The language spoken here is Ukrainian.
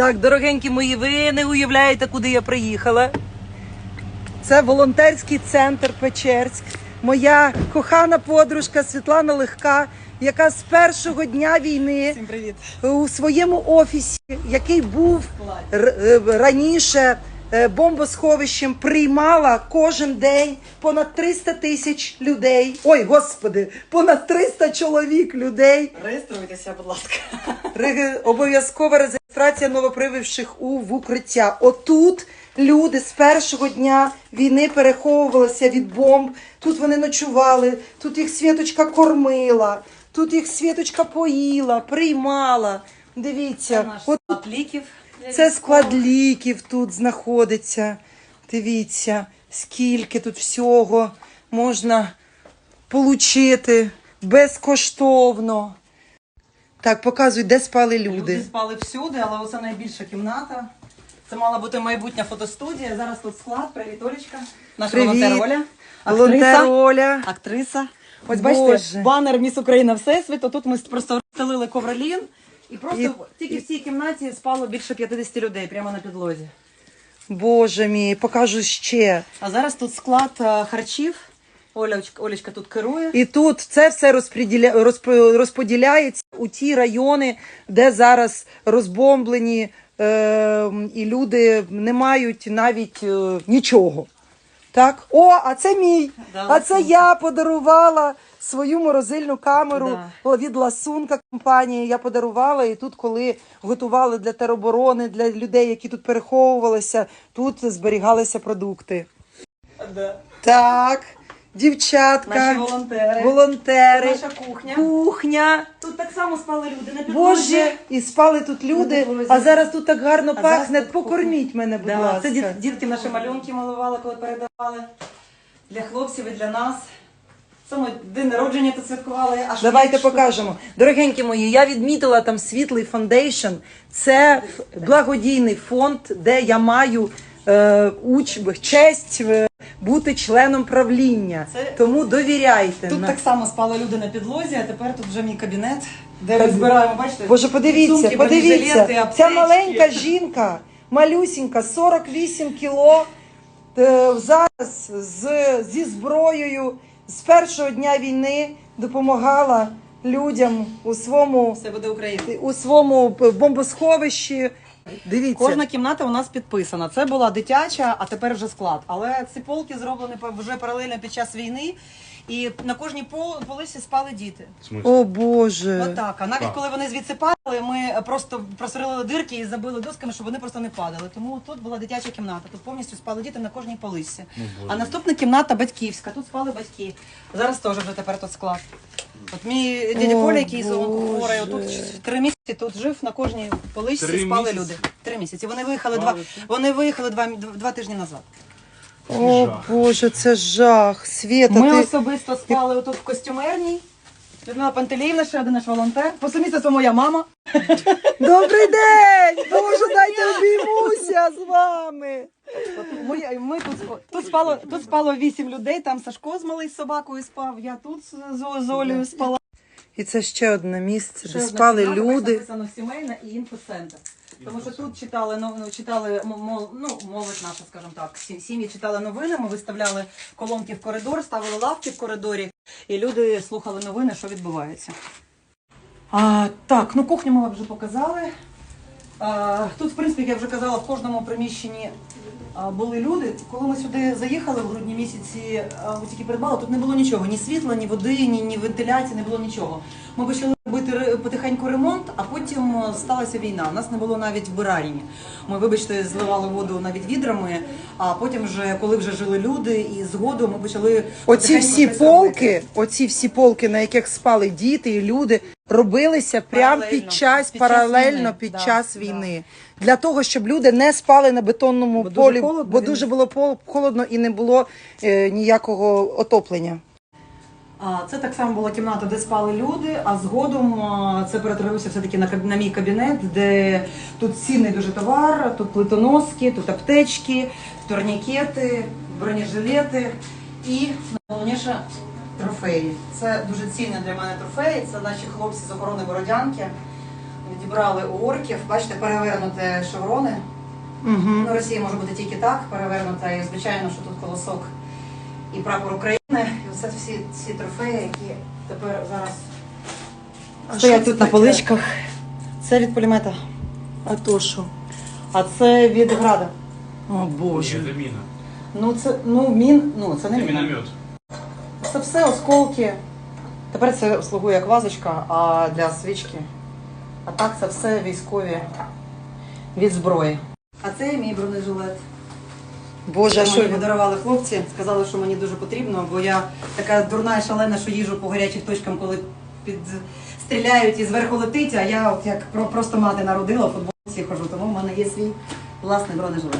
Так, дорогенькі мої, ви не уявляєте, куди я приїхала. Це волонтерський центр Печерськ. Моя кохана подружка Світлана Легка, яка з першого дня війни у своєму офісі, який був е, раніше бомбосховищем, приймала кожен день понад 300 тисяч людей. Ой, господи, понад 300 чоловік людей. Реєструйтеся, будь ласка. Обов'язкова реєстрація новопрививших у в укриття. Отут люди з першого дня війни переховувалися від бомб. Тут вони ночували, тут їх світочка кормила, тут їх світочка поїла, приймала. Дивіться, Наш от ліків. Це склад ліків тут знаходиться. Дивіться, скільки тут всього можна получити безкоштовно. Так, показуй, де спали Люди люди. спали всюди, але оце найбільша кімната. Це мала бути майбутня фотостудія. Зараз тут склад. Привіт, Олечка. Наша Привіт. волонтер Оля. Волонтер Актриса. Оля. Актриса. Ось Боже. бачите, банер Міс Україна Всесвіт. Тут ми просто розстелили ковролін. І просто І- тільки в цій кімнаті спало більше 50 людей прямо на підлозі. Боже мій, покажу ще. А зараз тут склад е, харчів. Олечка, Олечка тут керує. І тут це все розподіля... розп- розподіляється у ті райони, де зараз розбомблені, е... і люди не мають навіть е... нічого. Так? О, а це мій. Да, а це Ласунка. я подарувала свою морозильну камеру Да. від Ласунка компанії. Я подарувала. І тут, коли готували для тероборони, для людей, які тут переховувалися, тут зберігалися продукти. Да. Так, дівчатка, Наші волонтери. волонтери, Наша кухня. кухня. Тут так само спали люди на підлозі. Боже, і спали тут люди, підлозі. а зараз тут так гарно А зараз пахне. тут Покорміть мене, будь Да, ласка. Це діт- дітки наші малюнки малювали, коли передавали. Для хлопців і для нас. Ми день народження тут святкували. Аж Давайте п'ять штук. покажемо. Дорогенькі мої, я відмітила там світлий фондейшн. Це ф- благодійний фонд, де я маю уч... честь е, бути членом правління. Це- Тому довіряйте. Тут на- так само спали люди на підлозі, а тепер тут вже мій кабінет, де ми збираємо, бачите? Боже, подивіться, сумки, подивіться. Ця маленька жінка, малюсінька, 48 кіло. е, Зараз з, зі зброєю з першого дня війни допомагала людям у своєму, Все буде Україна. у своєму бомбосховищі. Дивіться, Кожна кімната у нас підписана. Це була дитяча, а тепер вже склад. Але ці полки зроблені по- вже паралельно під час війни. І на кожній пол- полиці спали діти. о Боже. Отак. А навіть коли вони звідси падали, ми просто просверлили дирки і забили досками, щоб вони просто не падали. Тому тут була дитяча кімната. Тут повністю спали діти на кожній полисці. а наступна кімната батьківська. Тут спали батьки. Зараз теж вже тепер тут склад. От мій дядя Поля, який з онкохворий, Боже. тут три місяці тут жив на кожній поличці Три спали місяці? люди. Три місяці. Вони виїхали два. Вони виїхали два, два тижні назад. О Жах. Боже, це жах. Світа, Ми ти... особисто спали отут в костюмерній. Людмила Пантелеївна, ще один наш волонтер. По сумісництву моя мама. Добрий день! Боже, дайте обіймуся з вами. Ми, ми тут, спа- тут, спало, тут спало вісім людей, там Сашко з малою собакою спав, я тут з, з, з Олею спала. І це ще одне місце, де спали кімната, бачите, люди. Написано сімейна і інфоцентр. Тому що тут читали ну, ну, читали м- мол- ну, молодь наша, скажімо так. сі- Сім'ї читали новини. Ми виставляли колонки в коридор, ставили лавки в коридорі, і люди слухали новини, що відбувається. А, так, ну кухню ми вам вже показали. А, тут, в принципі, як я вже казала, в кожному приміщенні були люди. Коли ми сюди заїхали в грудні місяці, ось тільки придбали, тут не було нічого, ні світла, ні води, ні, ні вентиляції, не було нічого. Ми почали робити потихеньку ремонт, а потім е, сталася війна. У нас не було навіть вбиральні. Ми, вибачте, зливали воду навіть відрами, а потім, вже, коли вже жили люди, і згодом ми почали Оці всі щось робити. полки, оці всі полки, на яких спали діти і люди, робилися прямо під час Під час паралельно війни. під Да, час да. війни. Для того, щоб люди не спали на бетонному Бо дуже холодно, бо він- дуже було холодно і не було е, ніякого отоплення. А, Це так само була кімната, де спали люди, а згодом це перетворилося все-таки на, на мій кабінет, де тут цінний дуже товар, тут плитоноски, тут аптечки, турнікети, бронежилети і найголовніше трофеї. Це дуже цінне для мене трофеї. Це наші хлопці з охорони Бородянки. відібрали у орків. Бачите, перевернуте шеврони. Угу. Ну, Росія може бути тільки так, перевернута. І звичайно, що тут колосок і прапор України. І оце всі ці трофеї, які тепер зараз стоять тут на поличках. Це від пулемета. А то що? А це від града. О Ні, Боже. це міна. Ну це ну мін, ну це Це не мін. міномет. Це все осколки. Тепер це слугує як вазочка, а для свічки. А так це все військові від зброї. А це мій бронежилет. Боже, Що мені подарували хлопці, сказали, що мені дуже потрібно, бо я така дурна і шалена, що їжу по гарячих точкам, коли підстріляють і зверху летить, а я от як про- просто мати народила, в футболці хожу, тому в мене є свій власний бронежилет.